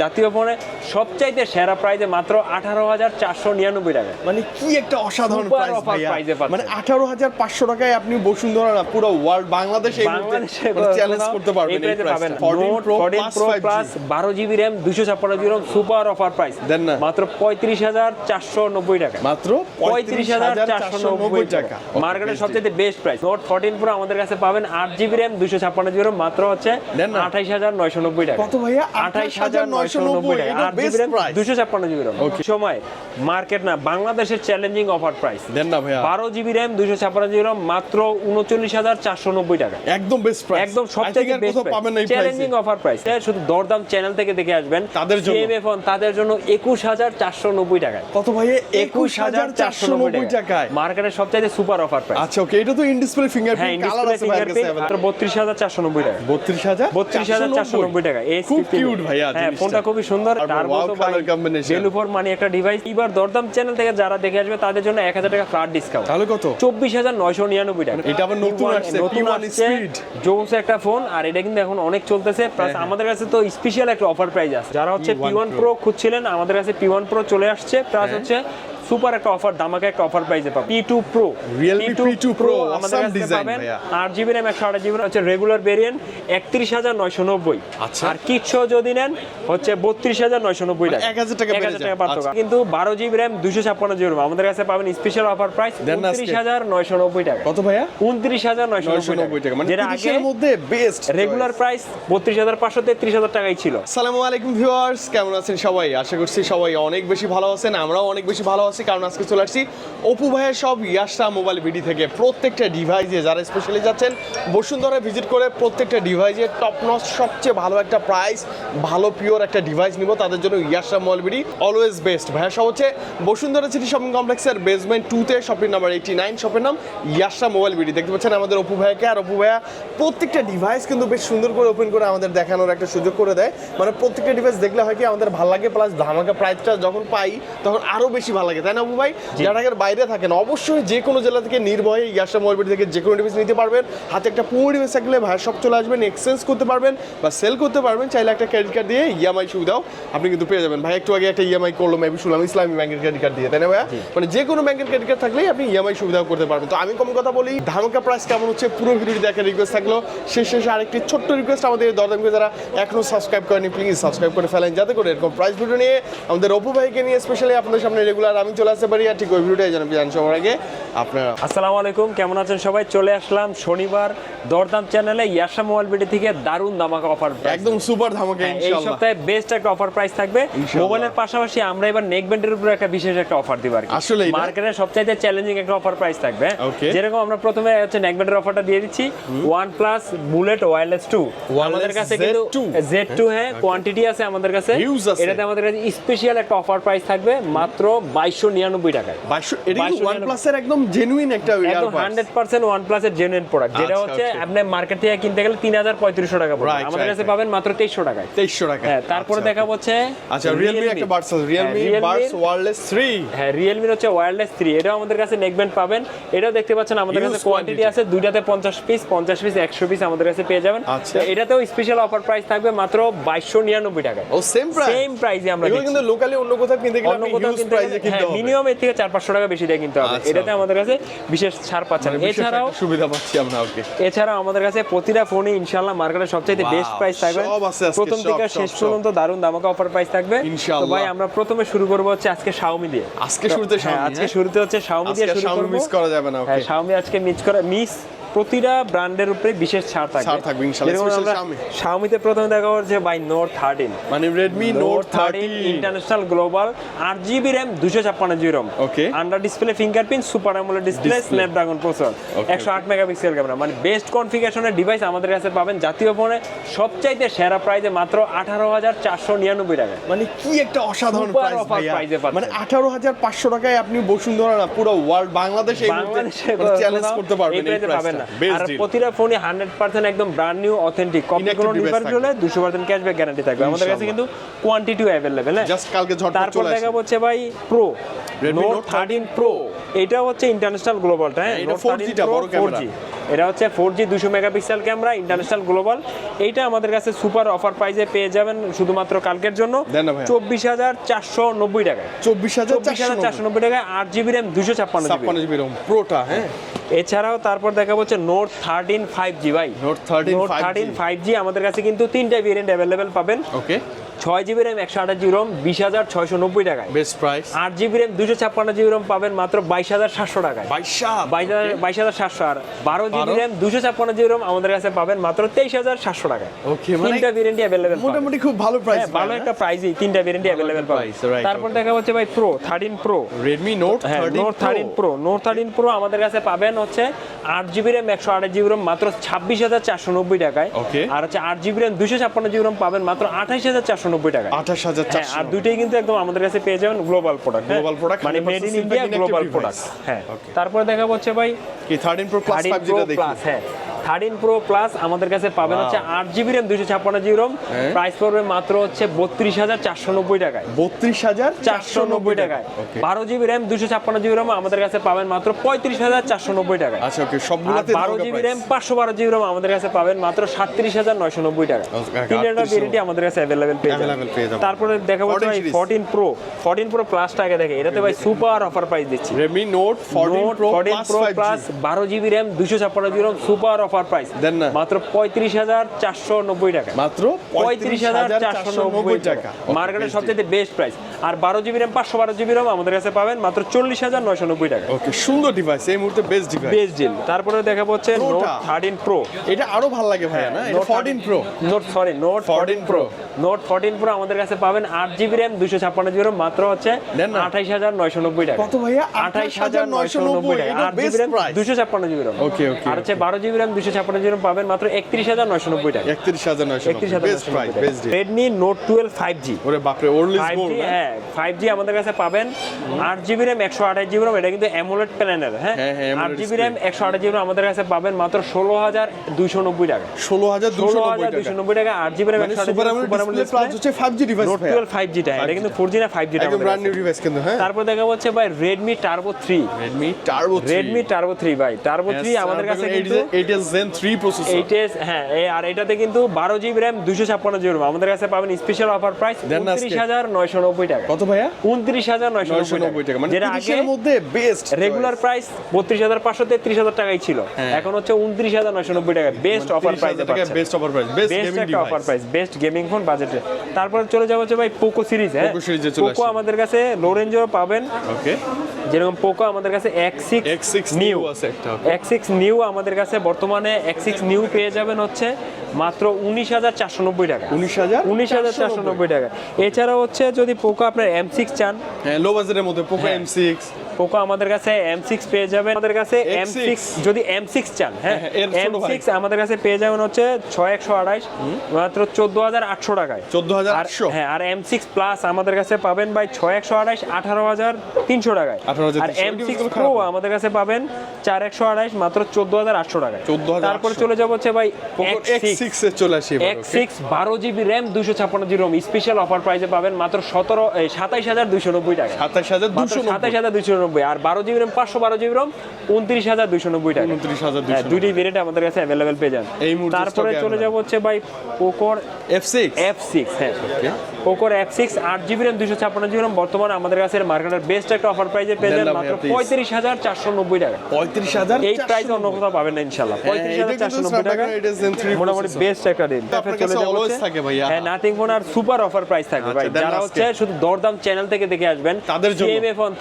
জাতীয় ফোনে সবচাইতে সেরা প্রাইজে মাত্র আঠারো হাজার চারশো নিরানব্বই টাকা। মানে কি একটা অসাধারণ পাচ্ছেন। মানে আঠারো হাজার পাঁচশো টাকায় আপনি বসুন্ধরা না পুরো ওয়ার্ল্ড বাংলাদেশে বাংলাদেশে চ্যালেঞ্জ করতে পারবেন এই পাবেন প্রো প্লাস বারো জিবি র্যাম দুশো ছাপ্পান্ন GB RAM super offer price দেন না। মাত্র পঁয়ত্রিশ হাজার চারশো নব্বই টাকা। মাত্র পঁয়ত্রিশ হাজার চারশো নব্বই টাকা। মার্কেটের সবচেয়ে best price note fourteen pro আমাদের কাছে পাবেন আট জিবি র্যাম দুশো ছাপ্পান্ন জিবি র্যাম মাত্র হচ্ছে আঠাইশ হাজার নয়শো নব্বই টাকা। কত ভাইয়া? আঠাইশ হাজার নয়শো নব্বই টাকা। এটা জিবি best র্যাম price। দুশো ছাপ্পান্ন জিবি র্যাম সময় মার্কেট না বাংলাদেশের চ্যালেঞ্জিং অফার প্রাইস দেন না ভাইয়া। বারো জিবি র্যাম দুশো জিবি র্যাম মাত্র টাকা। একদম বেস্ট প্রাইস একদম সবথেকে বেস্ট পাবেন না এই চ্যালেঞ্জিং অফার প্রাইস শুধু দরদাম চ্যানেল থেকে দেখে আসবেন। তাদের জন্য। ফোন তাদের জন্য একুশ হাজার চারশো নব্বই টাকায়। কত চারশো নব্বই টাকায়। মার্কেটের সবচাইতে সুপার অফার প্রাইস আচ্ছা ওকে এটা তো ইন ডিসপ্লে ফিঙ্গারপ্রিন্ট কালার আছে চারশো নব্বই টাকা বত্রিশ হাজার বত্রিশ হাজার চারশো নব্বই টাকা এই খুব কিউট ভাইয়া হ্যাঁ খুবই সুন্দর। মানি একটা ডিভাইস এবার দরদাম চ্যানেল থেকে যারা দেখে আসবে তাদের জন্য এক হাজার টাকা ফ্ল্যাট ডিসকাউন্ট তাহলে কত? চব্বিশ হাজার নয়শো নিরানব্বই টাকা। এটা আবার নতুন আসছে, নতুন আসছে। জোস একটা ফোন আর এটা কিন্তু এখন অনেক চলতেছে। প্লাস হ্যাঁ, আমাদের কাছে তো স্পেশাল একটা অফার প্রাইস আছে। যারা হচ্ছে P1 পি ওয়ান প্রো খুঁজছিলেন আমাদের কাছে পি ওয়ান প্রো চলে আসছে। প্লাস হ্যাঁ। হচ্ছে সুপার একটা অফার দামাকে একটা অফার প্রাইসে পাবেন two pro Realme P2 Pro, আমাদের কাছে পাবেন ভাইয়া। আট জিবি র্যাম একশো আট জিবি হচ্ছে রেগুলার ভেরিয়েন্ট একত্রিশ হাজার নয়শো নব্বই। আচ্ছা। আর কিচ্ছু যদি নেন হচ্ছে বত্রিশ হাজার নয়শো নব্বই টাকা। এক হাজার টাকা বেড়ে যায়। আচ্ছা। কিন্তু বারো জিবি র্যাম দুশো ছাপ্পান্ন জিবি RAM, আমাদের কাছে পাবেন স্পেশাল অফার প্রাইস দেন না আজকে। উনত্রিশ হাজার নয়শো নব্বই টাকা। কত ভাইয়া? উনত্রিশ হাজার নয়শো নয়শো নব্বই টাকা মানে আগে মধ্যে বেস্ট রেগুলার প্রাইস বত্রিশ হাজার পাঁচশো তেত্রিশ হাজার টাকাই ছিল। আসসালামু আলাইকুম ভিউয়ার্স কেমন আছেন সবাই? আশা করছি সবাই অনেক বেশি ভালো আছেন আমরাও অনেক বেশি ভালো আছি। কারণ আজকে চলে আসছি অপু ভাইয়ের সব ইয়াসা মোবাইল ভিডি থেকে। প্রত্যেকটা ডিভাইসে যারা স্পেশালি যাচ্ছেন, বসুন্ধরা ভিজিট করে প্রত্যেকটা ডিভাইসে টপ নচ সবচেয়ে ভালো একটা প্রাইস ভালো পিওর একটা ডিভাইস নিব, তাদের জন্য ইয়াসা মোবাইল ভিডি অলওয়েজ বেস্ট ভাইয়ের সব হচ্ছে বসুন্ধরা সিটি শপিং কমপ্লেক্সের বেসমেন্ট টুতে শপিং নাম্বার এইটি নাইন শপের নাম ইয়াসা মোবাইল ভিডি দেখতে পাচ্ছেন আমাদের অপু ভাইয়াকে, আর অপু ভাইয়া প্রত্যেকটা ডিভাইস কিন্তু বেশ সুন্দর করে ওপেন করে আমাদের দেখানোর একটা সুযোগ করে দেয়। মানে প্রত্যেকটা ডিভাইস দেখলে হয় কি, আমাদের ভালো লাগে প্লাস ধামাকা প্রাইসটা যখন পাই, তখন আরও বেশি ভালো লাগে তাই না ভাই যারা ঢাকার বাইরে থাকেন। অবশ্যই যে কোনো জেলা থেকে নির্ভয়ে ইয়াসা মোবাইল থেকে যে কোনো ডিভাইস নিতে পারবেন। হাতে একটা পুরো ডিভাইস থাকলে ভাইয়ের সব চলে আসবেন এক্সচেঞ্জ করতে পারবেন বা সেল করতে পারবেন চাইলে একটা ক্রেডিট কার্ড দিয়ে ইএমআই সুবিধাও আপনি কিন্তু পেয়ে যাবেন। ভাই একটু আগে একটা ইএমআই করল মেবি শুনলাম ইসলামী ব্যাংকের ক্রেডিট কার্ড দিয়ে তাই না ভাইয়া? মানে যে কোনো ব্যাংকের ক্রেডিট কার্ড থাকলেই আপনি ইএমআই সুবিধাও করতে পারবেন। তো আমি কম কথা বলি ধামাকা প্রাইস কেমন হচ্ছে পুরো ভিডিওটি দেখার রিকোয়েস্ট থাকল। শেষ শেষে আরেকটি ছোট্ট রিকোয়েস্ট আমাদের দরদামকে যারা এখনও সাবস্ক্রাইব করেনি প্লিজ সাবস্ক্রাইব করে ফেলেন। যাতে করে এরকম প্রাইস ভিডিও নিয়ে আমাদের অপু ভাইকে নিয়ে স্পেশালি আপনাদের সামনে রেগুলার আমি চলে আসতে পারি আর ঠিক ওই ভিডিওটাই জানাবি জান সবার আগে আপনারা। আসসালামু আলাইকুম কেমন আছেন সবাই? চলে আসলাম শনিবার দরদাম চ্যানেলে ইয়াসা মোবাইল বিডি থেকে দারুণ দামাকা অফার একদম সুপার ধামাকা এই সপ্তাহে বেস্ট একটা অফার প্রাইস থাকবে। মোবাইলের পাশাপাশি আমরা এবার নেক ব্যান্ডের উপর একটা বিশেষ একটা অফার দিব আর কি। আসলেই না? মার্কেটের সবচাইতে চ্যালেঞ্জিং একটা অফার প্রাইস থাকবে। যেরকম আমরা প্রথমে হচ্ছে নেক ব্যান্ডের অফারটা দিয়ে দিচ্ছি। প্লাস বুলেট ওয়্যারলেস টু আমাদের কাছে কিন্তু Z2 জেড টু হ্যাঁ কোয়ান্টিটি আছে আমাদের কাছে। এটাতে আমাদের কাছে স্পেশাল একটা অফার প্রাইস থাকবে। মাত্র বাইশশো নিরানব্বই টাকায়। বাইশশো এটা কিন্তু 2299 ওয়ান প্লাসের একদম জেনুইন একটা হান্ড্রেড পার্সেন্ট ওয়ান প্লাসের জেনুইন প্রোডাক্ট যেটা আচ্ছা, হচ্ছে. আপনি মার্কেট থেকে কিনতে গেলে তিন হাজার পঁয়ত্রিশশো টাকা পড়বে। আমাদের কাছে পাবেন মাত্র তেইশশো টাকায়। তেইশশো টাকা হ্যাঁ তারপরে আচ্ছা। দেখা হচ্ছে আচ্ছা রিয়েলমি একটা বার্স রিয়েলমি হ্যাঁ, বার্স ওয়ারলেস থ্রি হ্যাঁ রিয়েলমির হচ্ছে ওয়্যারলেস থ্রি এটাও আমাদের কাছে নেকব্যান্ড পাবেন। এটাও দেখতে পাচ্ছেন আমাদের কাছে কোয়ান্টিটি আছে দুইটাতে পঞ্চাশ পিস পঞ্চাশ পিস একশো পিস আমাদের কাছে পেয়ে যাবেন। আচ্ছা। এটাতেও স্পেশাল অফার প্রাইস থাকবে মাত্র বাইশশো নিরানব্বই টাকায়। ও সেম প্রাইস সেম প্রাইসে আমরা কিন্তু লোকালি অন্য কোথাও কিনতে গেলে অন্য কোথাও কিনতে হ্যাঁ মিনিমাম এর থেকে চার পাঁচশো টাকা বেশি দিয়ে কিনতে হবে। আচ্ছা। এটাতে আমাদের কাছে বিশেষ ছাড় পাচ্ছেন মানে এছাড়াও সুবিধা পাচ্ছি আমরা ওকে। এছাড়াও আমাদের কাছে প্রতিটা ফোনে ইনশাআল্লাহ মার্কেটের সবচেয়ে বেস্ট প্রাইস থাকবে। প্রথম থেকে শেষ। পর্যন্ত দারুণ দামাকা অফার প্রাইস থাকবে। তো ভাই আমরা প্রথমে শুরু করব হচ্ছে আজকে শাওমি দিয়ে। আজকে শুরুতে হ্যাঁ আজকে হ্যাঁ? শুরুতে হচ্ছে শাওমি দিয়ে শুরু করব। মিস করা যাবে না, ওকে। হ্যাঁ Xiaomi আজকে মিস করা মিস প্রতিটা ব্র্যান্ডের উপরে বিশেষ ছাড় থাকবে। ছাড় থাকবে, ইনশাআল্লাহ, যেরকম special আমরা Xiaomi। Xiaomi তে প্রথমে দেখা হচ্ছে বাই নোট থার্টিন মানে Redmi note thirty international global আট জিবি র্যাম দুশো ছাপ্পান্ন GB ROM Okay. Under display fingerprint super AMOLED display Snapdragon processor Okay, একশো আট মেগাপিক্সেল ক্যামেরা মানে বেস্ট কনফিগারেশনের ডিভাইস আমাদের কাছে পাবেন জাতীয় ফোনে সবচাইতে সেরা প্রাইজে মাত্র আঠারো হাজার চারশো নিরানব্বই টাকা। মানে কি একটা অসাধারণ প্রাইস। মানে আঠারো হাজার পাঁচশো টাকায় আপনি বসুন্ধরা না পুরো ওয়ার্ল্ড বাংলাদেশে বাংলাদেশে চ্যালেঞ্জ করতে পারবেন এই এ পাবেন না। আর প্রতিটা ফোনে হান্ড্রেড পার্সেন্ট একদম ব্র্যান্ড নিউ অথেন্টিক কপি কোনো device হলে দুশো পার্সেন্ট ক্যাশব্যাক গ্যারান্টি থাকবে। আমাদের কাছে কিন্তু কোয়ান্টিটিও অ্যাভেলেবেল হ্যাঁ? জাস্ট কালকে ঝটপট তারপর দেখা হচ্ছে ভাই প্রো নোট থার্টিন প্রো এটা হচ্ছে ইন্টারন্যাশনাল গ্লোবালটা হ্যাঁ? এটা Note 4G 13 টা Pro, বড় ক্যামেরা। এটা হচ্ছে ফোর জি দুশো মেগাপিক্সেল ক্যামেরা ইন্টারন্যাশনাল গ্লোবাল এইটা আমাদের কাছে সুপার অফার প্রাইসে পেয়ে যাবেন শুধুমাত্র কালকের জন্য। চব্বিশ হাজার চারশো নব্বই টাকায়। চব্বিশ হাজার চারশো নব্বই। টাকায় আট জিবি র্যাম দুশো ছাপ্পান্ন জিবি প্রোটা হ্যাঁ? এছাড়াও তারপর দেখা হচ্ছে নোট থার্টিন ফাইভ জি ভাই। Note 13 note thirteen five G আমাদের কাছে কিন্তু তিনটা ভেরিয়েন্ট অ্যাভেলেবেল পাবেন। ওকে ছয় জিবি র্যাম একশো আঠাশ জিবি রোম বিশ হাজার ছয়শো নব্বই টাকায়। বেস্ট প্রাইস আট জিবি র্যাম দুশো ছাপ্পান্ন জিবি রোম পাবেন মাত্র বাইশ হাজার সাতশো টাকায়। বাইশ হাজার? সাতশো। আর বারো জিবি? র্যাম দুশো ছাপ্পান্ন জিবি রোম আমাদের কাছে পাবেন মাত্র তেইশ হাজার সাতশো টাকায়। মানে তিনটা ভেরিয়েন্টই অ্যাভেলেবেল মোটামুটি খুব ভালো প্রাইস হ্যাঁ ভালো একটা প্রাইসই তিনটা ভেরিয়েন্টই অ্যাভেলেবেল পাবেন। তারপর দেখা হচ্ছে ভাই pro thirteen pro Redmi note note thirteen pro note thirteen pro আমাদের কাছে পাবেন হচ্ছে আট জিবি র্যাম একশো আঠাশ জিবি রোম মাত্র ছাব্বিশ হাজার চারশো নব্বই টাকায়। আর হচ্ছে আট জিবি র্যাম দুশো ছাপ্পান্ন জিবি রোম পাবেন মাত্র আঠাশ হাজার চারশো নব্বই টাকা আঠাশ হাজার হ্যাঁ আর দুইটাই কিন্তু একদম আমাদের কাছে পেয়ে যাবেন গ্লোবাল প্রোডাক্ট গ্লোবাল প্রোডাক্ট মানে made in India global product হ্যাঁ তারপরে দেখা হচ্ছে ভাই কি থার্টিন প্রো প্লাস ফাইভ যেটা দেখি। হ্যাঁ। থার্টিন প্রো প্লাস আমাদের কাছে পাবেন হচ্ছে আট জিবি র্যাম দুশো ছাপ্পান্ন জিবি রোম। প্রাইস পড়বে মাত্র হচ্ছে বত্রিশ হাজার চারশো নব্বই টাকায়। বত্রিশ হাজার চারশো নব্বই টাকায়। বারো জিবি র্যাম দুশো ছাপ্পান্ন জিবি রোম আমাদের কাছে পাবেন মাত্র পঁয়ত্রিশ হাজার চারশো নব্বই টাকায়। আচ্ছা ওকে সবগুলোতে বারো জিবি র্যাম পাঁচশো বারো জিবি রোম আমাদের কাছে পাবেন মাত্র সাতত্রিশ হাজার নয়শো নব্বই টাকা তিনটা ভেরিয়েন্টি আমাদের কাছে অ্যাভেলেবেল পেয়ে যাবেন। যাবেন। তারপরে দেখা হচ্ছে 14 ভাই। ফোরটিন প্রো ফোরটিন প্রো প্লাসটা আগে দেখে এটাতে ভাই সুপার অফার প্রাইস দিচ্ছি। Redmi note fourteen pro plus plus বারো জিবি র্যাম দুশো ছাপ্পান্ন GB ROM super offer price দেন না। মাত্র পঁয়ত্রিশ হাজার চারশো নব্বই টাকা। মাত্র পঁয়ত্রিশ হাজার চারশো নব্বই টাকা। মার্কেটের সবচেয়ে বেস্ট প্রাইস আর বারো জিবি র্যাম পাঁচশো বারো জিবি রোম আমাদের কাছে পাবেন মাত্র চল্লিশ হাজার নয়শো নব্বই টাকা। ওকে সুন্দর ডিভাইস এই মুহূর্তে বেস্ট ডিভাইস বেস্ট ডিল তারপরে দেখা হচ্ছে নোট থার্টিন প্রো এটা আরও ভালো লাগে ভাইয়া না? এটা fourteen pro note sorry note 14 fourteen pro note fourteen pro আমাদের কাছে পাবেন আট জিবি র্যাম দুশো ছাপ্পান্ন জিবি রোম মাত্র হচ্ছে আঠাইশ হাজার নয়শো নব্বই টাকা। কত ভাইয়া? আঠাইশ হাজার নয়শো নব্বই টাকা। আট জিবি র্যাম দুশো ছাপ্পান্ন জিবি রোম Okay, okay, আর হচ্ছে বারো জিবি র্যাম দুশো ছাপ্পান্ন জিবি রোম পাবেন মাত্র একত্রিশ হাজার নয়শো নব্বই টাকা। একত্রিশ হাজার নয়শো একত্রিশ হাজার best price best deal Redmi note twelve five G ওরে বাপরে ওরলিস ফাইভ গোল্ড জি হ্যাঁ ফাইভ জি আমাদের কাছে পাবেন। আট জিবি র্যাম একশো আঠাশ জিবি র্যাম এটা কিন্তু অ্যামোলেড প্যানেলের হ্যাঁ? হ্যাঁ, হ্যাঁ, আট জিবি র্যাম একশো আঠাশ জিবি আমাদের কাছে পাবেন মাত্র ষোলো হাজার দুইশো নব্বই টাকা। ষোলো হাজার ষোলো হাজার দুইশো নব্বই টাকা আট জিবি র্যাম মানে একশো হচ্ছে five G device note twelve five জিটা এটা কিন্তু ফোর জি না ফাইভ জিটা একদম ব্র্যান্ড নিউ ডিভাইস কিন্তু হ্যাঁ। তারপর দেখা হচ্ছে ভাই Redmi turbo three Redmi turbo Redmi turbo three ভাই টার্বো থ্রি আমাদের কাছে কিন্তু এইটা জেন থ্রি প্রসেসর এইটেস হ্যাঁ আর এটাতে কিন্তু বারো জিবি র্যাম দুশো ছাপ্পান্ন জিবি আমাদের কাছে পাবেন। স্পেশাল অফার প্রাইস উনত্রিশ হাজার নয়শো নব্বই টাকা। কত ভাইয়া? উনত্রিশ হাজার নয়শো নব্বই টাকা। মানে যেটা মধ্যে বেস্ট রেগুলার প্রাইস বত্রিশ হাজার পাঁচশো তেত্রিশ হাজার টাকাই ছিল। হ্যাঁ। এখন হচ্ছে উনত্রিশ হাজার নয়শো নব্বই টাকা। Best offer price best offer price best একটা offer price best gaming phone বাজেটে তারপরে চলে যাব হচ্ছে ভাই পোকো সিরিজ হ্যাঁ? পোকো আমাদের কাছে লো রেঞ্জও পাবেন। ওকে যেরকম পোকো আমাদের কাছে এক্স সিক্স নিউ আছে একটা। এক্স সিক্স নিউ আমাদের কাছে বর্তমানে এক্স সিক্স নিউ পেয়ে যাবেন হচ্ছে মাত্র উনিশ হাজার চারশো নব্বই টাকা উনিশ হাজার উনিশ হাজার চারশো নব্বই টাকা এছাড়া হচ্ছে যদি পোকো আপনার এম সিক্স চান হ্যাঁ লো বাজেটের মধ্যে পোকো হ্যাঁ। এম সিক্স পোকো আমাদের কাছে এম সিক্স পেয়ে যাবেন। আমাদের কাছে এম সিক্স যদি এম সিক্স চান হ্যাঁ? হ্যাঁ, এর ছোট এম সিক্স আমাদের কাছে পেয়ে যাবেন হচ্ছে ছয় একশো আঠাইশ মাত্র চোদ্দ হাজার আটশো টাকায়। 14,800 আর- হ্যাঁ আর এম সিক্স প্লাস আমাদের কাছে পাবেন ভাই ছয় একশো আঠাইশ আঠারো হাজার তিনশো টাকায়। আর এম সিক্স প্রো আমাদের কাছে পাবেন চার একশো আঠাইশ মাত্র চোদ্দ হাজার আটশো টাকায়। 14,800 তারপরে চলে যাব হচ্ছে ভাই সিক্স এ চলে আসি এক্স? সিক্স বারো জিবি র্যাম দুশো ছাপ্পান্ন জিবি রোম। স্পেশাল অফার প্রাইসে পাবেন মাত্র সতেরো সাতাইশ হাজার দুশো নব্বই টাকা সাতাশ হাজার দুশো সাতাইশ হাজার দুশো নব্বই আর বারো জিবি পাঁচশো বারো জিবি রোম উনত্রিশ হাজার নব্বই টাকা। উনত্রিশ হাজার হ্যাঁ দুইটি ভেরিয়েন্ট আমাদের কাছে অ্যাভেলেবেল পেয়ে যান। এই তারপরে চলে যাব হচ্ছে ভাই পোকোর এফ সিক্স এফ সিক্স হ্যাঁ। পোকোর এফ সিক্স আট জিবি র্যাম দুশো ছাপ্পান্ন জিবি র্যাম। বর্তমানে আমাদের কাছে মার্কেটের বেস্ট একটা অফার প্রাইসে পেয়ে যান মাত্র পঁয়ত্রিশ হাজার চারশো নব্বই টাকা। পঁয়ত্রিশ হাজার এই প্রাইস অন্য কোথাও পাবেন না ইনশাল্লাহ পঁয়ত্রিশ হাজার চারশো নব্বই টাকা। Snapdragon 8 Gen 3 মোটামুটি বেস্ট একটা always থাকে ভাইয়া। হ্যাঁ নাথিং ফোন আর সুপার অফার প্রাইস থাকে আচ্ছা, ভাই। যারা হচ্ছে শুধু দরদাম চ্যানেল থেকে দেখে আসবেন তাদের জন্য।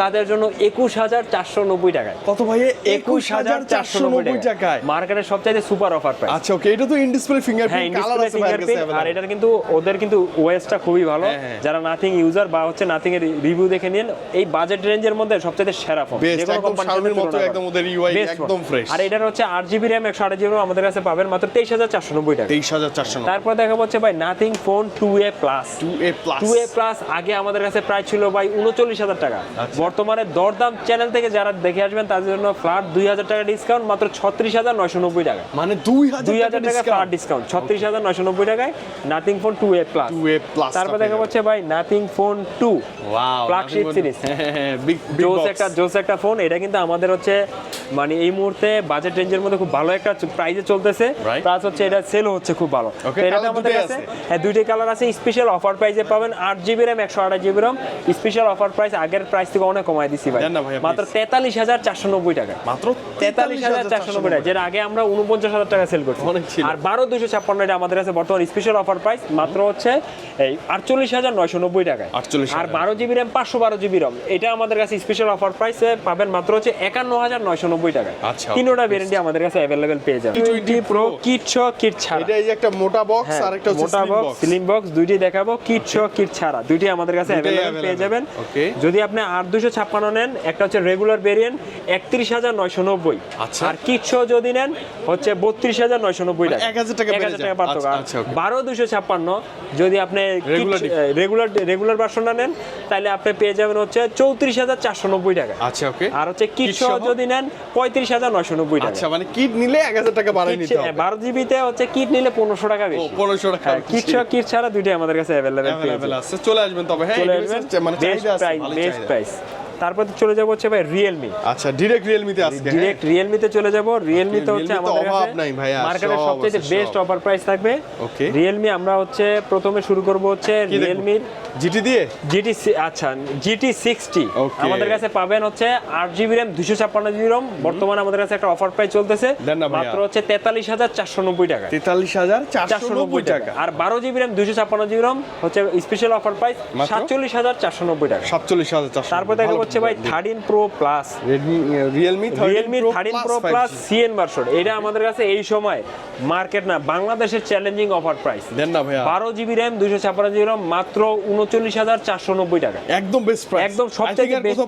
তাদের জন্য একুশ হাজার চারশো নব্বই টাকায়। কত ভাই একুশ হাজার চারশো নব্বই টাকায়। মার্কেটের সবচাইতে সুপার অফার প্রাইস আচ্ছা ওকে এটা তো ইন ডিসপ্লে হ্যাঁ ফিঙ্গারপ্রিন্ট কালার আছে ফিঙ্গারপ্রিন্ট আর এটার কিন্তু ওদের কিন্তু ওয়েসটা খুবই ভালো। হ্যাঁ, হ্যাঁ। যারা নাথিং ইউজার বা হচ্ছে নাথিং এর রিভিউ দেখে নিন এই বাজেট রেঞ্জের মধ্যে সবচেয়ে সেরা ফোন Best, একদম Xiaomi-র মতো একদম ওদের UI একদম fresh। আর এটার হচ্ছে আট জিবি র্যাম একশো আট জিবি আমাদের কাছে পাবেন মাত্র তেইশ হাজার চারশো নব্বই টাকা তেইশ হাজার চারশো তারপর দেখা হচ্ছে ভাই nothing phone two A plus two A plus two A plus আগে আমাদের কাছে প্রায় ছিল ভাই উনচল্লিশ হাজার টাকা। আচ্ছা। বর্তমানে দরদাম চ্যানেল থেকে যারা দেখে আসবেন তাদের জন্য ফ্ল্যাট দুই হাজার টাকা ডিসকাউন্ট মাত্র ছত্রিশ হাজার নয়শো নব্বই টাকা মানে দুই দুই হাজার টাকা ফ্ল্যাট ডিসকাউন্ট ছত্রিশ হাজার নয়শো নব্বই টাকায়। Nothing phone two A plus 2A plus তারপর টা দেখা যাচ্ছে ভাই nothing phone two series। Big জোস একটা জোস একটা ফোন এটা কিন্তু আমাদের হচ্ছে মানে এই মুহূর্তে বাজেট রেঞ্জের মধ্যে খুব ভালো একটা প্রাইজে চলতেছে. প্লাস হচ্ছে এটা সেলও হচ্ছে খুব ভালো। এটাতে আমাদের কাছে আছে? হ্যাঁ দুইটাই কালার আছে। স্পেশাল অফার প্রাইজে পাবেন আট জিবি র্যাম একশো আঠাশ GB RAM special offer price আগের প্রাইস থেকে অনেক কমাই দিচ্ছি ভাই। না ভাই মাত্র। তেতাল্লিশ হাজার চারশো নব্বই টাকা মাত্র তেতাল্লিশ হাজার চারশো নব্বই। টাকা যেটা আগে আমরা উনপঞ্চাশ হাজার টাকা সেল করছি। অনেক ছিল। আর বারো দুশো ছাপ্পান্ন এটা আমাদের কাছে বর্তমান স্পেশাল অফার প্রাইস মাত্র হচ্ছে এই আটচল্লিশ হাজার নয়শো নব্বই টাকায়। 48,000 আর বারো জিবি র্যাম পাঁচশো বারো জিবি র্যাম এটা আমাদের কাছে স্পেশাল অফার প্রাইসে পাবেন মাত্র হচ্ছে একান্ন হাজার নয়শো নব্বই টাকায়। আচ্ছা, তিনোটা ভেরিয়েন্টই আমাদের কাছে অ্যাভেলেবেল পেয়ে যাবেন। টোয়েন্টি প্রো কিট ছ কিট ছাড়া। এটা এই যে একটা মোটা বক্স আর একটা হচ্ছে মোটা বক্স স্লিম বক্স দুইটি দেখাবো কিট ছ কিট ছাড়া। দুইটি আমাদের কাছে অ্যাভেলেবেল পেয়ে যাবেন। যদি আপনি আট দুশো ছাপ্পান্ন নেন একটা হচ্ছে রেগুলার ভেরিয়েন্ট একত্রিশ হাজার নয়শো নব্বই। আচ্ছা। আর কিট যদি নেন হচ্ছে বত্রিশ হাজার নয়শো নব্বই টাকা। মানে 1000 টাকা এক হাজার টাকা পার্থক্য। আচ্ছা, আচ্ছা. বারো দুশো ছাপ্পান্ন। যদি আপনি রেগুলার রেগুলার ভার্সনটা নেন তাহলে আপনি পেয়ে যাবেন হচ্ছে চৌত্রিশ হাজার চারশো নব্বই টাকা। আচ্ছা ওকে। আর হচ্ছে কিট Kit ছ সহ? যদি নেন পঁয়ত্রিশ হাজার নয়শো নব্বই টাকা। আচ্ছা মানে কিট নিলে এক হাজার টাকা বাড়াই নিতে হবে। বারো জিবিতে হচ্ছে কিট নিলে পনেরোশো টাকা বেশি। পনেরোশো টাকা হ্যাঁ, কিট ছাড়া কিট ছাড়া দুইটাই আমাদের কাছে অ্যাভেলেবেল আছে। চলে আসবেন তবে। হ্যাঁ মানে বেস্ট প্রাইস। তারপর চলে যাব হচ্ছে ভাই রিয়েলমি আচ্ছা ডিরেক্ট রিয়েলমিতে হ্যাঁ? ডিরেক্ট রিয়েলমিতে চলে যাব। রিয়েলমিতে হচ্ছে আমাদের অভাব কাছে মার্কেটের সবচেয়ে বেস্ট অফার প্রাইস থাকবে। Okay. রিয়েলমি আমরা হচ্ছে প্রথমে শুরু করব হচ্ছে? রিয়েলমির জিটি দিয়ে? জিটি আচ্ছা জিটি সিক্সটি. আমাদের কাছে পাবেন হচ্ছে আট জিবি র্যাম দুশো ছাপ্পান্ন জিবি রম বর্তমানে আমাদের কাছে একটা অফার প্রাইস চলতেছে। মাত্র হচ্ছে তেতাল্লিশ হাজার চারশো নব্বই টাকা। তেতাল্লিশ হাজার চারশো নব্বই টাকা। আর বারো জিবি র্যাম দুশো ছাপ্পান্ন জিবি রম হচ্ছে স্পেশাল অফার প্রাইস? সাতচল্লিশ হাজার চারশো নব্বই টাকা। সাতচল্লিশ হাজার চারশো তারপর দেখা হচ্ছে ভাই thirteen pro plus Realme Realme thirteen pro plus CN version এটা আমাদের কাছে এই সময় মার্কেট না বাংলাদেশের চ্যালেঞ্জিং অফার প্রাইস দেন না ভাইয়া। বারো জিবি র্যাম দুশো ছাপ্পান্ন জিবি র্যাম মাত্র উনচল্লিশ হাজার চারশো নব্বই টাকা। একদম বেস্ট প্রাইস একদম সবথেকে best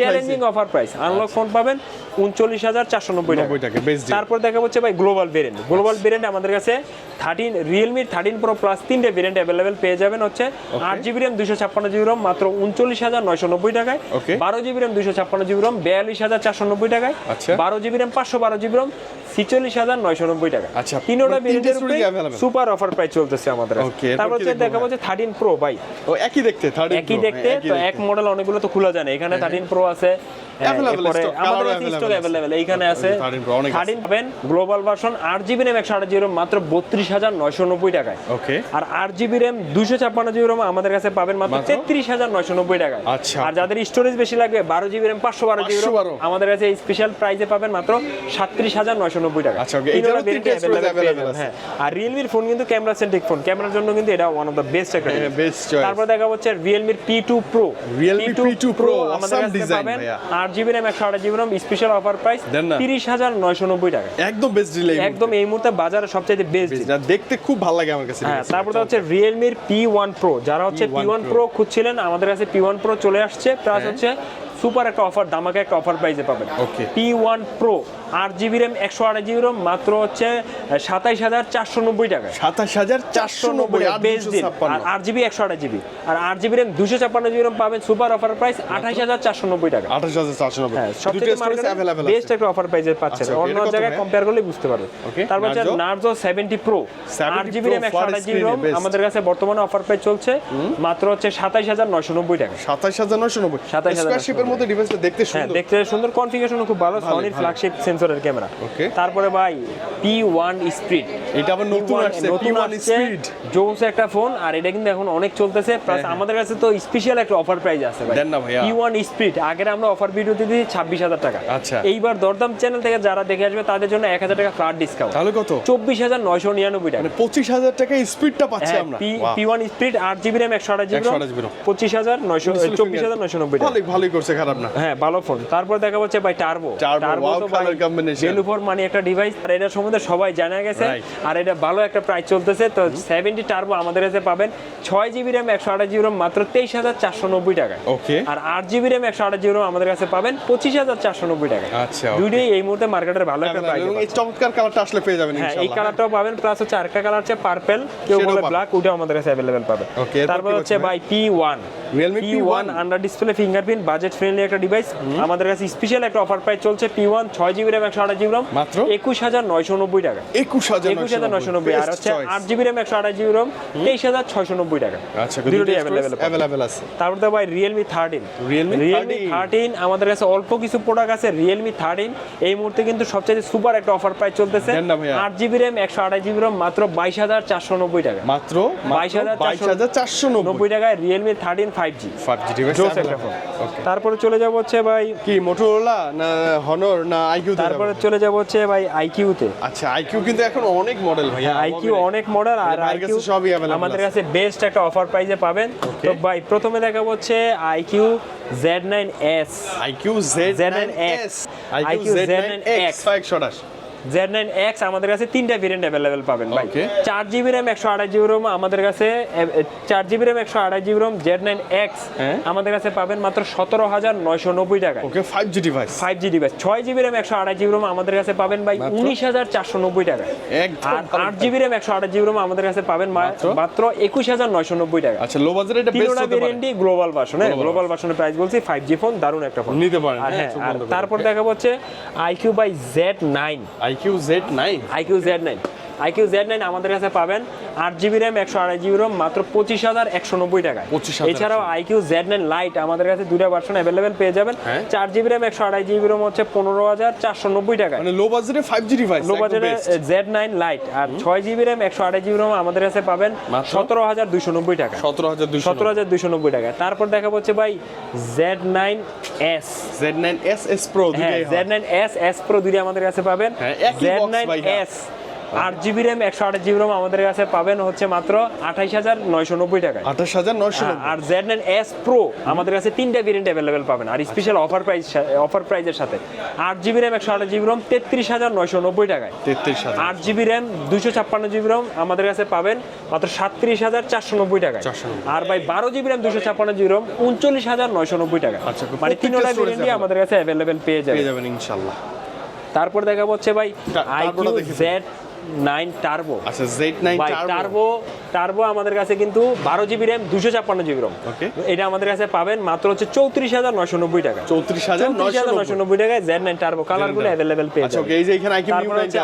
challenging offer price unlock phone পাবেন উনচল্লিশ হাজার চারশো নব্বই টাকা, তারপর দেখা হচ্ছে ভাই গ্লোবাল ভেরিয়েন্ট গ্লোবাল ভেরিয়েন্ট আমাদের কাছে thirteen Realme thirteen pro plus তিনটে ভেরিয়েন্ট অ্যাভেলেবেল পেয়ে যাবেন হচ্ছে আট জিবি র্যাম দুশো ছাপ্পান্ন জিবি রম মাত্র উনচল্লিশ হাজার নয়শো নব্বই টাকায়. বারো জিবি র্যাম দুশো ছাপ্পান্ন জিবি রম বিয়াল্লিশ হাজার চারশো নব্বই টাকায়। আচ্ছা। বারো জিবি র্যাম পাঁচশো বারো জিবি রম ছিচল্লিশ হাজার নয়শো নব্বই টাকা আচ্ছা, তিনোটা সুপার অফার প্রাইস চলতেছে আমাদের। তারপর হচ্ছে দেখা যাচ্ছে থার্টিন প্রো ভাই। ও একই দেখতে একই দেখতে তো এক মডেল অনেকগুলো তো খোলা যায় না। এখানে থার্টিন প্রো আছে। হ্যাঁ, Available এরপরে stock, আমাদের কাছে স্টক অ্যাভেলেবেল এইখানে আছে 13 Pro অনেক আছে। থার্টিন পাবেন। গ্লোবাল ভার্সন আট জিবি র্যাম একশো আট জিবি মাত্র বত্রিশ হাজার নয়শো নব্বই টাকায়। ওকে আর আট জিবি র্যাম দুশো ছাপ্পান্ন জিবি র্যাম আমাদের কাছে পাবেন মাত্র মাত্র? তেত্রিশ হাজার নয়শো নব্বই টাকায়। আচ্ছা। আর যাদের স্টোরেজ বেশি লাগবে বারো জিবি র্যাম পাঁচশো বারো জিবি আমাদের কাছে স্পেশাল প্রাইসে পাবেন মাত্র সাতত্রিশ হাজার নয়শো নব্বই টাকা আচ্ছা। হ্যাঁ। আর রিয়েলমির ফোন কিন্তু ক্যামেরা সেন্ট্রিক ফোন ক্যামেরার জন্য কিন্তু এটা ওয়ান অফ দ্য বেস্ট একটা হ্যাঁ। তারপর দেখা হচ্ছে রিয়েলমির P two pro Realme P2 Pro, আমাদের awesome কাছে পাবেন। ভাইয়া। আট জিবি র্যাম একশো আট GB RAM special offer price তিরিশ হাজার নয়শো নব্বই টাকা। একদম বেস্ট ডিল একদম এই মুহূর্তে বাজারে সবচেয়ে বেস্ট দেখতে খুব ভালো লাগে আমার কাছে হ্যাঁ তারপর হচ্ছে রিয়েলমির পি ওয়ান প্রো যারা হচ্ছে পি ওয়ান প্রো খুঁজছিলেন আমাদের কাছে পি ওয়ান প্রো চলে আসছে। প্লাস হ্যাঁ। হচ্ছে সুপার একটা অফার দামাকে একটা অফার প্রাইসে পাবেন। পি ওয়ান প্রো আট জিবি র্যাম একশো আট জিবি র্যাম মাত্র হচ্ছে সাতাইশ হাজার চারশো নব্বই টাকা সাতাশ হাজার চারশো নব্বই আট দিন। আর আট জিবি একশো আট জিবি আর আট জিবি র্যাম দুশো ছাপ্পান্ন জিবি র্যাম পাবেন সুপার অফার প্রাইস আঠাশ হাজার চারশো নব্বই টাকা। আঠাশ হাজার চারশো নব্বই। হ্যাঁ storage মার্কেটে বেস্ট একটা অফার প্রাইসে পাচ্ছেন। আচ্ছা, অন্য জায়গায় কম্পেয়ার করলে বুঝতে পারবে তারপর হচ্ছে নার্জো সেভেন্টি প্রো আট জিবি র্যাম একশো আঠাশ জিবি best। আমাদের কাছে বর্তমানে অফার প্রাইস চলছে মাত্র হচ্ছে সাতাইশ হাজার নয়শো নব্বই টাকা। সাতাশ হাজার নশো নব্বই। 27,990 স্কোয়ার শেপের মধ্যে ডিভাইসটা দেখতে হ্যাঁ সুন্দর। দেখতে সুন্দর কনফিগারেশন খুব ভালো সনির ফ্ল্যাগশিপ সেন্সরের ক্যামেরা Okay. তারপরে ভাই পি ওয়ান স্পিড এটা আবার নতুন আসছে P1 আসছে Speed। জোস একটা ফোন আর এটা কিন্তু এখন অনেক চলতেছে। প্লাস হ্যাঁ। আমাদের কাছে তো স্পেশাল একটা অফার প্রাইস আছে ভাই। দেন না ভাইয়া। পি ওয়ান স্পিড আগের আমরা অফার ভিডিওতে দিই ছাব্বিশ হাজার টাকা। আচ্ছা। এইবার দরদাম চ্যানেল থেকে যারা দেখে আসবে তাদের জন্য এক হাজার টাকা ফ্ল্যাট ডিসকাউন্ট তাহলে কত? চব্বিশ হাজার নয়শো নিরানব্বই টাকা। মানে পঁচিশ হাজার টাকা স্পিডটা পাচ্ছি হ্যাঁ, আমরা। পি ওয়ান স্পিড আট জিবি র্যাম একশো আঠাশ জিবি 128 পঁচিশ হাজার নয়শো চব্বিশ হাজার নয়শো নব্বই টাকা। ভালোই ভালোই করছে খারাপ না। হ্যাঁ ভালো ফোন তারপর দেখা যাচ্ছে ভাই turbo Turbo, wow color combination। বেলুফোর মানে একটা ডিভাইস আর এটার সম্বন্ধে সবাই জানা গেছে আর এটা ভালো একটা প্রাইস চলতেছে। তো সেভেন্টি টার্বো আমাদের কাছে পাবেন। ছয় জিবি র্যাম একশো আঠাশ জিবি র্যাম মাত্র তেইশ হাজার চারশো নব্বই টাকায়। ওকে আর আট জিবি র্যাম একশো আঠাশ জিবি র্যাম আমাদের কাছে পাবেন পঁচিশ হাজার চারশো নব্বই টাকায়। আচ্ছা, দুইটাই এই মুহূর্তে মার্কেটের ভালো একটা প্রাইস এই চমৎকার কালারটা আসলে পেয়ে যাবেন হ্যাঁ এই কালারটাও পাবেন প্লাস হচ্ছে আরেকটা কালার হচ্ছে পার্পেল কেউ বলে ব্ল্যাক ওটাও আমাদের কাছে অ্যাভেলেবেল পাবে তারপর হচ্ছে হচ্ছে ভাই? P one Realme P P1 one under display fingerprint budget friendly একটা ডিভাইস আমাদের কাছে স্পেশাল একটা অফার প্রাইস চলছে পি ওয়ান ছয় জিবি র্যাম একশো আঠাশ জিবি র্যাম মাত্র? একুশ হাজার নয়শো নব্বই টাকা। একুশ হাজার একুশ হাজার নয়শো নব্বই আর হচ্ছে আট জিবি র্যাম একশো আঠাশ জিবি র্যাম তেইশ হাজার ছয়শো নব্বই টাকা। আচ্ছা অ্যাভেলেবেল অ্যাভেলেবেল আছে। তারপর তো ভাই Realme thirteen Realme Realme 13 thirteen আমাদের কাছে অল্প কিছু প্রোডাক্ট আছে রিয়েলমি থার্টিন এই মুহূর্তে কিন্তু সবচেয়ে সুপার একটা অফার প্রাইস চলতেছে। আট জিবি র্যাম একশো আঠাশ জিবি র্যাম মাত্র বাইশ হাজার চারশো নব্বই টাকা। মাত্র বাইশ হাজার চারশো নব্বই। নব্বই টাকায় Realme thirteen five G five G device জোস একটা ফোন তারপরে চলে যাব হচ্ছে ভাই কি মোটোরোলা না হনর না আইকিউ তারপরে চলে যাব হচ্ছে ভাই আইকিউতে আচ্ছা আইকিউ কিন্তু এখন অনেক মডেল ভাই আইকিউ অনেক মডেল আর আইকিউ সবই available আমাদের কাছে বেস্ট একটা অফার প্রাইজে পাবেন তো ভাই প্রথমে দেখাবো হচ্ছে iQOO Z nine S iQOO Z nine Z9X iQOO IQ nine Z9X X একশো আঠাশ জেড নাইন এক্স আমাদের কাছে তিনটা ভেরিয়েন্ট অ্যাভেলেবেল পাবেন ভাই। চার জিবি র্যাম একশো আঠাশ জিবি রোম আমাদের কাছে চার জিবি র্যাম একশো আঠাশ GB ROM Z nine X. আমাদের কাছে পাবেন মাত্র সতেরো হাজার নয়শো নব্বই টাকায়। Okay five G device five G device ছয় জিবি র্যাম একশো আঠাশ জিবি রোম আমাদের কাছে পাবেন ভাই উনিশ হাজার চারশো নব্বই একদম আর আট জিবি র্যাম একশো আঠাশ জিবি রোম আমাদের কাছে পাবেন মাত্র? মাত্র একুশ হাজার নয়শো নব্বই টাকা। আচ্ছা লো বাজারে এটা বেস্ট হতে পারে। ভেরিয়েন্টই গ্লোবাল ভার্সন হ্যাঁ? গ্লোবাল ভার্সনের প্রাইস বলছি ফাইভ জি ফোন দারুণ একটা ফোন নিতে পারেন, হ্যাঁ, হ্যাঁ আর তারপর দেখাবো হচ্ছে iQOO by Z nine iQOO Z nine iQOO Z nine iQOO Z nine আমাদের কাছে পাবেন আট জিবি র্যাম একশো আড়াই জিবি র্যাম মাত্র পঁচিশ হাজার একশো নব্বই টাকায়। 25,000 এছাড়াও আইকিউ জেড নাইন লাইট আমাদের কাছে দুটা ভার্সন অ্যাভেলেবেল পেয়ে যাবেন। হ্যাঁ। চার জিবি র্যাম একশো আড়াই জিবি র্যাম হচ্ছে পনেরো হাজার চারশো নব্বই টাকা মানে লো বাজারে ফাইভ জি ডিভাইস লো বাজেটে জেড নাইন লাইট আর ছয় জিবি র্যাম একশো আড়াই জিবি র্যাম আমাদের কাছে পাবেন সতেরো হাজার দুশো নব্বই টাকা সতেরো হাজার দুশো সতেরো হাজার দুশো নব্বই টাকা তারপর দেখা হচ্ছে ভাই Z nine S Z nine S S pro হ্যাঁ Z nine S S pro দুইটা আমাদের কাছে পাবেন। Z nine. এস আট জিবি র্যাম একশো আট জিবি র্যাম আমাদের কাছে পাবেন হচ্ছে মাত্র আঠাইশ হাজার নয়শো নব্বই টাকায়। আঠাশ হাজার হ্যাঁ, আর জেড নাইন এস প্রো আমাদের কাছে তিনটা ভেরিয়েন্ট অ্যাভেলেবেল পাবেন আর স্পেশাল অফার প্রাইস অফার প্রাইজের সাথে। আট জিবি র্যাম একশো আট জিবি র্যাম তেত্রিশ হাজার নয়শো নব্বই টাকায়। তেত্রিশ হাজার। আট জিবি র্যাম দুশো ছাপ্পান্ন জিবি র্যাম আমাদের কাছে পাবেন মাত্র সাতত্রিশ হাজার চারশো নব্বই টাকায়। আর ভাই বারো জিবি র্যাম দুশো ছাপ্পান্ন জিবি র্যাম উনচল্লিশ হাজার নয়শো নব্বই টাকা আচ্ছা, মানে তিনোটা ভেরিয়েন্টই আমাদের কাছে অ্যাভেলেবেল পেয়ে যাবে যাবেন ইনশাল্লাহ। তারপর দেখা হচ্ছে ভাই আইকিউ জেড নাইন টার্বো আচ্ছা জেড নাইন টার্বো টার্বো আমাদের কাছে কিন্তু বারো জিবি র্যাম দুশো ছাপ্পান্ন জিবি রম এটা আমাদের কাছে পাবেন মাত্র হচ্ছে চৌত্রিশ হাজার নয়শো নব্বই টাকা। চৌত্রিশ হাজার নয়শো নব্বই। টাকায় জেড নাইন টার্বো কালারগুলো অ্যাভেলেবেল পেয়ে যাবেন। এই যে এখানে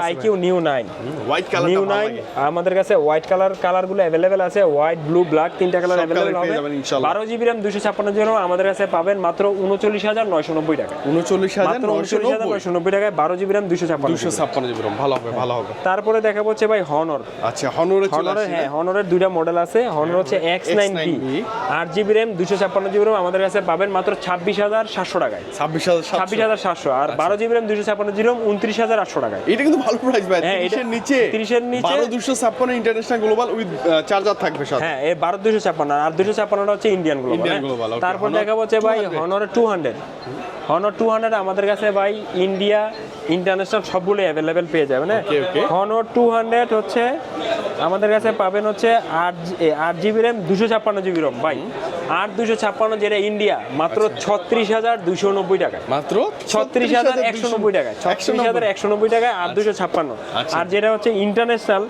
আইকিউ নিউ নাইন হোয়াইট কালারটা নিউ নাইন আমাদের কাছে হোয়াইট কালার কালারগুলো অ্যাভেলেবেল আছে। হোয়াইট ব্লু ব্ল্যাক তিনটা কালার অ্যাভেলেবেল হবে। বারো জিবি র্যাম দুশো ছাপ্পান্ন জিবি আমাদের কাছে পাবেন মাত্র উনচল্লিশ হাজার নয়শো নব্বই টাকা উনচল্লিশ হাজার নশো নয়শো নব্বই। টাকায় বারো জিবি র্যাম দুশো ছাপ্পান্ন দুশো ছাপ্পান্ন জিবি রম ভালো হবে ভালো হবে। তারপরে দেখা হচ্ছে ভাই হনর আচ্ছা হনরে হনরের হ্যাঁ হনরের দুইটা মডেল আছে। হনর হচ্ছে এক্স নাইন X9B বি আট জিবি র্যাম দুশো ছাপ্পান্ন জিবি র্যাম আমাদের কাছে পাবেন মাত্র ছাব্বিশ হাজার সাতশো টাকায়। ছাব্বিশ হাজার ছাব্বিশ হাজার সাতশো আর বারো জিবি র্যাম দুশো ছাপ্পান্ন জিবি র্যাম উনত্রিশ হাজার আটশো টাকায়। এটা কিন্তু ভালো প্রাইস ভাই হ্যাঁ, এটা তিরিশের নিচে। 30 এর নিচে- দুশো ছাপ্পান্ন ইন্টারন্যাশনাল গ্লোবাল উইথ চার্জার থাকবে সাথে। হ্যাঁ এই বারো দুশো ছাপ্পান্ন আর দুশো ছাপ্পান্নটা হচ্ছে ইন্ডিয়ান গ্লোবাল. তারপর Honor দেখা হচ্ছে ভাই 200 Honor two hundred Honor two hundred আমাদের কাছে ভাই ইন্ডিয়া ইন্টারন্যাশনাল সবগুলো অ্যাভেলেবেল পেয়ে যাবেন হ্যাঁ? Okay. হনর টু হান্ড্রেড হচ্ছে আমাদের কাছে পাবেন হচ্ছে আট আট জিবি র্যাম দুশো ছাপ্পান্ন জিবি রম ভাই। আট দুশো ছাপ্পান্ন যেটা ইন্ডিয়া মাত্র আচ্ছা। ছত্রিশ হাজার দুশো নব্বই টাকা। মাত্র? ছত্রিশ হাজার একশো নব্বই টাকা ছত্রিশ হাজার একশো নব্বই। টাকায় আট দুশো ছাপ্পান্ন। আচ্ছা। আর যেটা হচ্ছে ইন্টারন্যাশনাল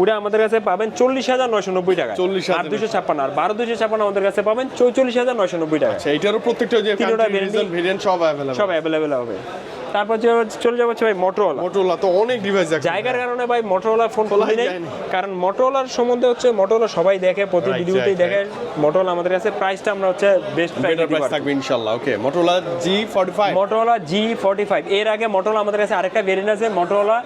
ওটা আমাদের কাছে পাবেন চল্লিশ হাজার নয়শো নব্বই টাকা। 40,000 আট দুশো ছাপ্পান্ন আর বারো দুশো ছাপ্পান্ন আমাদের কাছে পাবেন চৌচল্লিশ হাজার নয়শো নব্বই টাকা। আচ্ছা এটারও প্রত্যেকটা যে তিনোটা ভেরিয়েন্ট সব অ্যাভেলেবল সব অ্যাভেলেবেল হবে। তারপর চলে যাব হচ্ছে ভাই মোটরওয়ালা মোটোলা তো অনেক ডিভাইস আছে জায়গার কারণে ভাই মোটরওয়ালা ফোন খোলাই খুলি নেই। কারণ মোটরওয়ালার সম্বন্ধে হচ্ছে মোটরওয়ালা সবাই দেখে প্রতি ভিডিওতেই দেখে। মোটরওয়ালা আমাদের কাছে প্রাইসটা আমরা হচ্ছে বেস্ট প্রাইস থাকবে ইনশাআল্লাহ okay Motorola G forty five Motorola G forty five এর আগে মোটরোলা আমাদের কাছে আরেকটা ভেরিয়েন্ট আছে Motorola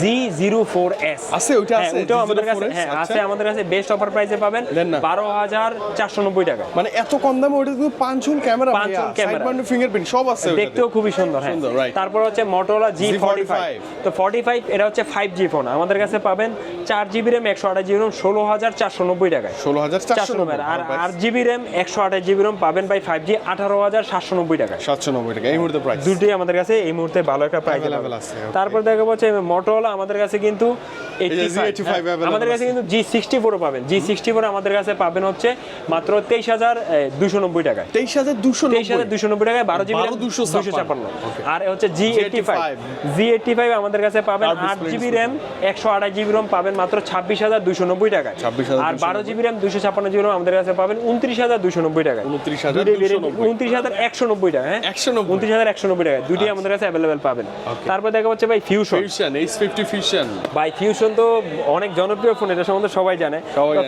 G zero four S আছে, ওইটা আছে? ওটাও আমাদের কাছে হ্যাঁ আচ্ছা। আছে আমাদের কাছে বেস্ট অফার প্রাইসে পাবেন। বারো হাজার চারশো নব্বই টাকা। মানে এত কম দামে ওটা কিন্তু পাঁচ হুল ক্যামেরা। পাঁচ হুল camera। ফিঙ্গারপ্রিন্ট সব আছে দেখতেও খুবই সুন্দর হ্যাঁ। সুন্দর, right. তারপর হচ্ছে মোটরোলা জি ফর্টি ফাইভ তো ফর্টি ফাইভ এটা হচ্ছে ফাইভ জি ফোন আমাদের কাছে পাবেন চার জিবি র্যাম একশো আঠাশ জিবি র্যাম ষোলো হাজার চারশো নব্বই টাকায়। ষোলো হাজার চারশো নব্বই। আর আট জিবি র্যাম একশো আঠাশ জিবি র্যাম পাবেন বাই ফাইভ জি আঠারো হাজার সাতশো নব্বই টাকা সাতশো নব্বই টাকা এই মুহূর্তে প্রাইস দুটোই আমাদের কাছে এই মুহূর্তে ভালো একটা প্রাইস আছে, তারপর দেখা যাচ্ছে মোটরোলা আমাদের কাছে কিন্তু এই যে 85 Z85 হ্যাঁ, আমাদের কাছে কিন্তু জি সিক্সটি ফোরও পাবেন। জি সিক্সটি ফোর আমাদের কাছে পাবেন হচ্ছে মাত্র তেইশ হাজার দুশো নব্বই টাকায়। তেইশ হাজার দুশো তেইশ হাজার দুশো নব্বই টাকায় বারো জিবি 12,256 ছাপ্পান্ন। আর হচ্ছে G eighty five G eighty five আমাদের কাছে পাবেন আট জিবি র্যাম একশো আঠাশ জিবি রোম পাবেন মাত্র ছাব্বিশ হাজার দুশো নব্বই টাকায়। 26,290 আর বারো জিবি র্যাম দুশো ছাপ্পান্ন জিবি রোম আমাদের কাছে পাবেন উনত্রিশ হাজার দুশো নব্বই টাকায়। 29,290 উনত্রিশ হাজার একশো নব্বই টাকা হ্যাঁ? 190 উনত্রিশ হাজার একশো নব্বই টাকা দুটি আমাদের কাছে অ্যাভেলেবেল পাবেন। তারপর দেখা হচ্ছে ভাই fusion fusion H fifty fusion ভাই ফিউশন তো অনেক জনপ্রিয় ফোন এটা সম্বন্ধে সবাই জানে।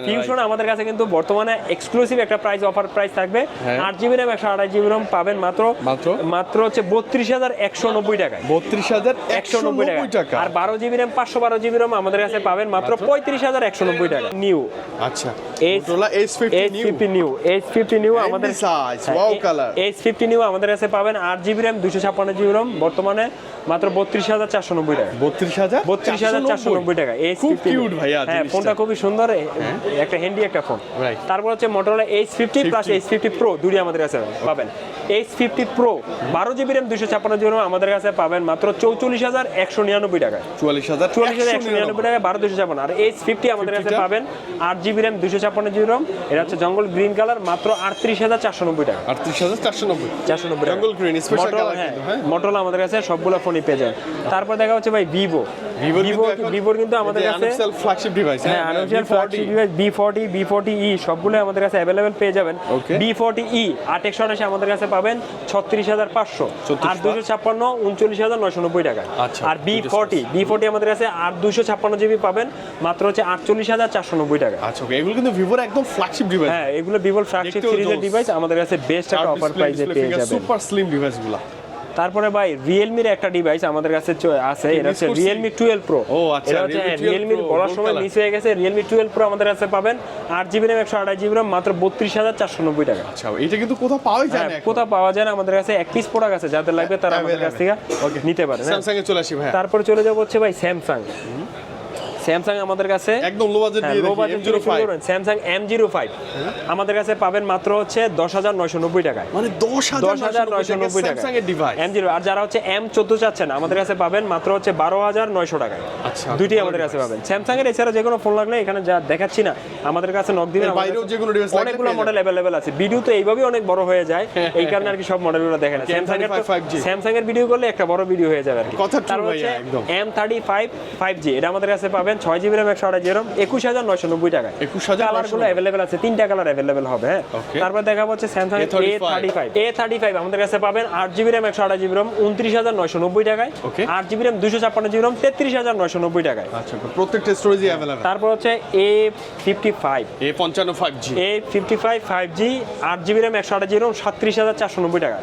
ফিউশন আমাদের কাছে কিন্তু বর্তমানে এক্সক্লুসিভ একটা প্রাইস অফার প্রাইস থাকবে। হ্যাঁ। আট জিবি র্যাম একশো আঠাশ জিবি র্যাম পাবেন মাত্র। মাত্র? মাত্র হচ্ছে বত্রিশ হাজার একশো নব্বই টাকায়। বত্রিশ হাজার একশো নব্বই টাকা। আর বারো জিবি র্যাম পাঁচশো বারো জিবি র্যাম আমাদের কাছে পাবেন মাত্র পঁয়ত্রিশ হাজার একশো নব্বই টাকা। নিউ আচ্ছা। নিউ নিউ নিউ আমাদের নিউ কাছে পাবেন আট জিবি র্যাম দুশো ছাপ্পান্ন জিবি র্যাম বর্তমানে মাত্র বত্রিশ হাজার চারশো নব্বই টাকা। বত্রিশ হাজার বত্রিশ হাজার চারশো নব্বই। টাকা। এইচ খুব কিউট ভাইয়া হ্যাঁ ফোনটা খুবই সুন্দর একটা হ্যান্ডি একটা ফোন তারপর হচ্ছে Motorola H fifty plus H fifty pro দুটি আমাদের কাছে পাবেন। এইচ ফিফটি প্রো বারো জিবি র্যাম দুশো ছাপ্পান্ন জিবি আমাদের কাছে পাবেন মাত্র চৌচল্লিশ হাজার একশো নিরানব্বই টাকায়। চুয়াল্লিশ হাজার চল্লিশ হাজার একশো নিরানব্বই টাকায় বারো দুশো ছাপ্পান্ন। আর এইচ ফিফটি আমাদের কাছে পাবেন আট জিবি র্যাম দুশো ছাপ্পান্ন জিবি র্যাম এটা হচ্ছে জঙ্গল গ্রিন কালার মাত্র আটত্রিশ হাজার চারশো নব্বই টাকা আটত্রিশ হাজার চারশো নব্বই। চারশো নব্বই জঙ্গল মটোরোলা হ্যাঁ? মটোরোলা আমাদের কাছে সবগুলো ফোনই পেয়ে যাবেন। তারপর দেখা হচ্ছে ভাই ভিভো ভিভোর কিন্তু আমাদের কাছে ফ্ল্যাগশিপ ডিভাইস হ্যাঁ flagship device V V forty E সবগুলো আমাদের কাছে অ্যাভেলেবেল পেয়ে যাবেন। Okay. বি ফর্টি ই আট একশো আঠাশে আমাদের কাছে পাবেন ছত্রিশ হাজার পাঁচশো। আর দুশো ছাপ্পান্ন উনচল্লিশ হাজার নয়শো নব্বই টাকা। আচ্ছা, আর বি দুটো ফর্টি বি ফর্টি আমাদের কাছে আর দুশো ছাপ্পান্ন জিবি পাবেন মাত্র হচ্ছে আটচল্লিশ হাজার চারশো নব্বই টাকা। আচ্ছা এগুলো কিন্তু ভিভোর একদম ফ্ল্যাগশিপ ডিভাইস হ্যাঁ এগুলো ভিভোর ফ্ল্যাগশিপ সিরিজের ডিভাইস আমাদের কাছে বেস্ট একটা অফার প্রাইসে পেয়ে যাবেন। সুপার স্লিম ডিভাইসগুলো তারপরে ভাই রিয়েলমির একটা ডিভাইস আমাদের কাছে আছে এটা হচ্ছে রিয়েলমি টুয়েলভ প্রো ও, আচ্ছা, এটা হচ্ছে Realme 12 রিয়েলমির বলার সময়। মিস হয়ে গেছে রিয়েলমি টুয়েলভ প্রো আমাদের কাছে পাবেন। আট জিবি র্যাম একশো আঠাশ জিবি র্যাম মাত্র বত্রিশ হাজার চারশো নব্বই টাকা। আচ্ছা এটা কিন্তু কোথাও পাওয়া যায় হ্যাঁ, না কোথাও পাওয়া যায় না আমাদের কাছে এক পিস প্রোডাক্ট আছে যাদের লাগবে তারা আমাদের কাছ থেকে নিতে পারে স্যামসাং এ চলে আসি ভাই তারপরে চলে যাব হচ্ছে ভাই স্যামসাং স্যামসাং আমাদের কাছে? একদম লো বাজেট দিয়ে লো দেখি M05 Samsung M zero five আমাদের কাছে পাবেন মাত্র হচ্ছে দশ হাজার নয়শো নব্বই টাকায়। মানে দশ দশ হাজার নয়শো নব্বই টাকা স্যামসাং এর ডিভাইস এম জিরো আর যারা হচ্ছে এম চোদ্দ চাচ্ছেন আমাদের কাছে পাবেন মাত্র হচ্ছে বারো হাজার নয়শো টাকায়। আচ্ছা, ভালো আমাদের কাছে পাবেন। স্যামসাং এর এছাড়া যে কোনো ফোন লাগলে এখানে যা দেখাচ্ছি না আমাদের কাছে নক দিবেন বাইরেও যে কোনো লাগলে অনেকগুলো মডেল অ্যাভেলেবেল আছে। ভিডিও তো এইভাবেই অনেক বড় হয়ে যায় এই কারণে আর কি সব মডেলগুলো দেখে না। স্যামসাং এর M35 5G স্যামসাং এর ভিডিও করলে একটা বড় ভিডিও হয়ে যাবে আর কি। কথা ভাইয়া, হচ্ছে একদম। M thirty five five G এটা আমাদের কাছে পাবেন ছয় জিবি র্যাম একশো আঠাশ জিবি র্যাম একুশ হাজার নয়শো নব্বই টাকায়। 21,990 কালারগুলো অ্যাভেলেবেল আছে তিনটা কালার অ্যাভেলেবেল হবে হ্যাঁ? তারপর দেখা হচ্ছে Samsung A thirty five A thirty five আমাদের কাছে পাবেন আট জিবি র্যাম একশো আঠাশ জিবি র্যাম উনত্রিশ হাজার নয়শো নব্বই টাকায়. আট জিবি র্যাম দুশো ছাপ্পান্ন জিবি র্যাম তেত্রিশ হাজার নয়শো নব্বই টাকায়। আচ্ছা প্রত্যেকটা স্টোরেজই অ্যাভেলেবল তারপর হচ্ছে এ ফিফটি ফাইভ এ পঞ্চান্ন five G A fifty five five G আট জিবি র্যাম একশো আঠাশ জিবি র্যাম সাতত্রিশ হাজার চারশো নব্বই টাকা।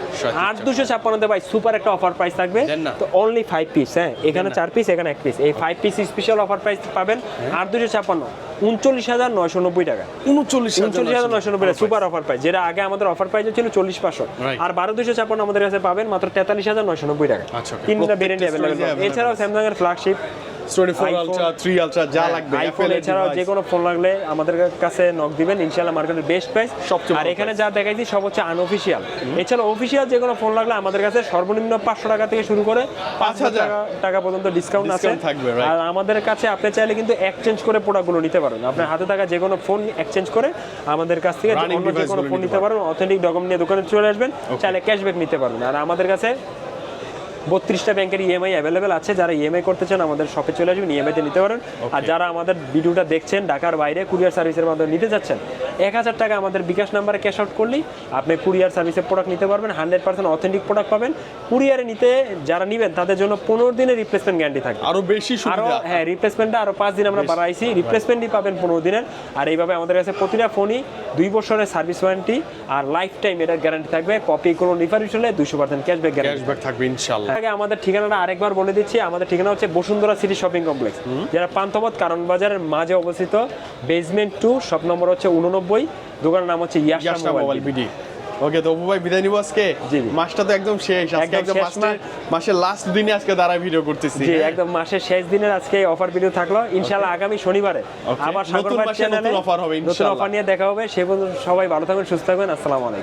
আট দুশো ছাপ্পান্নতে ভাই সুপার একটা অফার প্রাইস থাকবে। তো অনলি ফাইভ পিস হ্যাঁ? এখানে চার পিস এখানে এক পিস এই five piece special offer price পাবেন। আর দুশো ছাপ্পান্ন উনচল্লিশ হাজার নয়শো নব্বই টাকা। উনচল্লিশ উনচল্লিশ হাজার নয়শো নব্বই সুপার অফার প্রাইস যেটা আগে আমাদের অফার প্রাইস ছিল চল্লিশ পাঁচশো। আর বারো দুশো ছাপ্পান্ন আমাদের কাছে পাবেন মাত্র তেতাল্লিশ হাজার নয়শো নব্বই টাকা। আচ্ছা, তিনটা ভেরিয়েন্ট অ্যাভেলেবেল এছাড়াও স্যামসাং এর flagship story four iPhone- ultra three ultra যা লাগবে আইফোন এছাড়াও যে কোনো ফোন লাগলে আমাদের কাছে নক দিবেন ইনশাআল্লাহ মার্কেটের বেস্ট প্রাইস সবচেয়ে আর এখানে যা দেখাইছি সব হচ্ছে এছাড়া যে কোনো ফোন লাগলে আমাদের কাছে সর্বনিম্ন পাঁচশো টাকা থেকে শুরু করে পাঁচ 5,000 টাকা পর্যন্ত ডিসকাউন্ট আছে। আর আমাদের কাছে আপনি চাইলে কিন্তু এক্সচেঞ্জ করে প্রোডাক্টগুলো নিতে পারেন। আপনার হাতে থাকা যে কোনো ফোন এক্সচেঞ্জ করে আমাদের কাছ থেকে অন্য যে কোনো ফোন নিতে নিতে পারেন। অথেন্টিক ডকুমেন্ট নিয়ে দোকানে চলে আসবেন চাইলে ক্যাশব্যাক নিতে পারবেন। আর আমাদের কাছে বত্রিশটা ব্যাংকের ইএমআই অ্যাভেলেবেল আছে। যারা ইএমআই করতে চান আমাদের শপে চলে আসবেন ইএমআইতে নিতে পারেন। আর যারা আমাদের ভিডিওটা দেখছেন ঢাকার বাইরে কুরিয়ার সার্ভিসের মাধ্যমে নিতে যাচ্ছেন এক হাজার টাকা আমাদের বিকাশ নাম্বারে ক্যাশ আউট করলেই আপনি কুরিয়ার সার্ভিসের প্রোডাক্ট নিতে পারবেন হান্ড্রেড পার্সেন্ট অথেন্টিক প্রোডাক্ট পাবেন। কুরিয়ারে নিতে যারা নেবেন তাদের জন্য পনেরো দিনের রিপ্লেসমেন্ট গ্যারান্টি থাকবে। আরও বেশি আরও সুবিধা হ্যাঁ রিপ্লেসমেন্টটা আরও পাঁচ দিন আমরা বাড়াইছি রিপ্লেসমেন্টই পাবেন পনেরো দিনের। আর এইভাবে আমাদের কাছে প্রতিটা ফোনই দুই বছরের সার্ভিস ওয়ারেন্টি আর লাইফ টাইম এটার গ্যারান্টি থাকবে। কপি কোনো রিফারিশ হলে দুশো পার্সেন্ট ক্যাশব্যাক গ্যারান্টি ক্যাশব্যাক থাকবে ইনশাআল্লাহ আগে আমাদের ঠিকানাটা আরেকবার বলে দিচ্ছি। আমাদের ঠিকানা হচ্ছে বসুন্ধরা সিটি শপিং কমপ্লেক্স। যেটা পান্থপথ কারণ বাজারের মাঝে অবস্থিত বেসমেন্ট টু শপ নম্বর হচ্ছে উননব্বই দোকানের নাম হচ্ছে মোবাইল বিডি ওকে তো অপু ভাই বিদায় নিব আজকে। মাসটা তো একদম শেষ। আজকে একদম মাসের লাস্ট দিনে আজকে দাঁড়া ভিডিও করতেছি জি হ্যাঁ? একদম মাসের শেষ দিনের আজকে অফার ভিডিও থাকল। ইনশাআল্লাহ আগামী শনিবারে আবার সাগর মাসে চ্যানেলে নতুন offer হবে, নতুন অফার নিয়ে দেখা হবে। সে পর্যন্ত সবাই ভালো থাকবেন সুস্থ থাকবেন। আসসালামু আলাইকুম।